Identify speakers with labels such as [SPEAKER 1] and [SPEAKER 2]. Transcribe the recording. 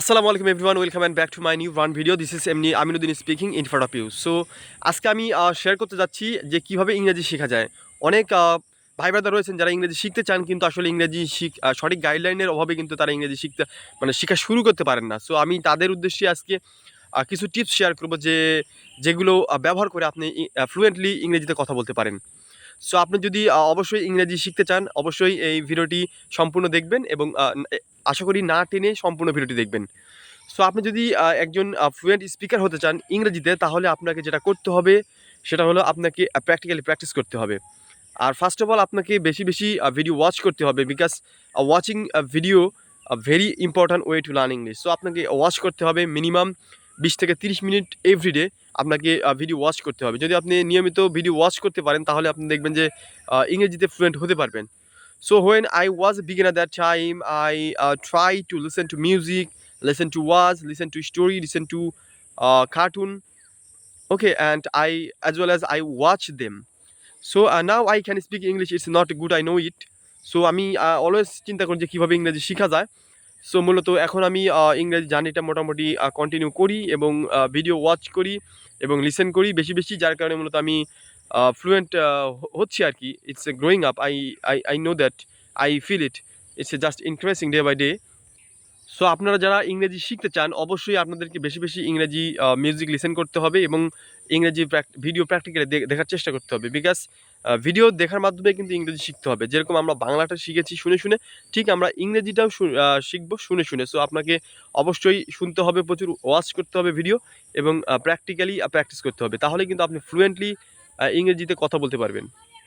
[SPEAKER 1] আসসালামু আলাইকুম everyone welcome and back to my new one video this is এমনি Aminuddin speaking in front of you so আজকে আমি share করতে যাচ্ছি যে কীভাবে ইংরেজি শেখা যায়। অনেক ভাই ব্রাদার রয়েছেন যারা ইংরেজি শিখতে চান, কিন্তু আসলে ইংরেজি শিখ সঠিক গাইডলাইনের অভাবে কিন্তু তারা ইংরেজি শিখতে মানে শেখা শুরু করতে পারেন না। সো আমি তাদের উদ্দেশ্যে আজকে কিছু টিপস শেয়ার করব যে, যেগুলো ব্যবহার করে আপনি ফ্লুয়েন্টলি ইংরেজিতে কথা বলতে পারেন। সো আপনি যদি অবশ্যই ইংরেজি শিখতে চান, অবশ্যই এই ভিডিওটি সম্পূর্ণ দেখবেন এবং আশা করি না টেনে সম্পূর্ণ ভিডিওটি দেখবেন। সো আপনি যদি একজন ফ্লুয়েন্ট স্পিকার হতে চান ইংরেজিতে, তাহলে আপনাকে যেটা করতে হবে, সেটা হলো আপনাকে প্র্যাকটিক্যালি প্র্যাকটিস করতে হবে। আর ফার্স্ট অফ অল আপনাকে বেশি বেশি ভিডিও ওয়াচ করতে হবে because watching video very important way to learn English so আপনাকে ওয়াচ করতে হবে মিনিমাম বিশ থেকে তিরিশ মিনিট এভরিডে আপনাকে ভিডিও ওয়াচ করতে হবে। যদি আপনি নিয়মিত ভিডিও ওয়াচ করতে পারেন, তাহলে আপনি দেখবেন যে ইংরেজিতে ফ্লুয়েন্ট হতে পারবেন। So when I was begin at that time I try to listen to music listen to was listen to story listen to cartoon okay and I as well as I watch them so now I can speak English it's not good I know it so আমি uh, always চিন্তা করি যে কীভাবে ইংরেজি শেখা যায়। So মূলত এখন আমি ইংরেজি জার্নিটা মোটামুটি কন্টিনিউ করি এবং ভিডিও ওয়াচ করি এবং লিসেন করি বেশি বেশি, যার কারণে মূলত আমি ফ্লুয়েন্ট হচ্ছি আর কি it's a growing up I I I know that I feel it it's a just increasing day by day so আপনারা যারা ইংরেজি শিখতে চান, অবশ্যই আপনাদেরকে বেশি বেশি ইংরেজি মিউজিক লিসেন করতে হবে এবং ইংরেজি ভিডিও প্র্যাকটিক্যালি দেখার চেষ্টা করতে হবে বিকজ ভিডিও দেখার মাধ্যমে কিন্তু ইংরেজি শিখতে হবে। যেরকম আমরা বাংলাটা শিখেছি শুনে শুনে, ঠিক আমরা ইংরেজিটাও শিখব শুনে শুনে। সো আপনাকে অবশ্যই শুনতে হবে, প্রচুর ওয়াচ করতে হবে ভিডিও এবং প্র্যাকটিক্যালি প্র্যাকটিস করতে হবে। তাহলে কিন্তু আপনি ফ্লুয়েন্টলি ইংরেজিতে কথা বলতে পারবেন।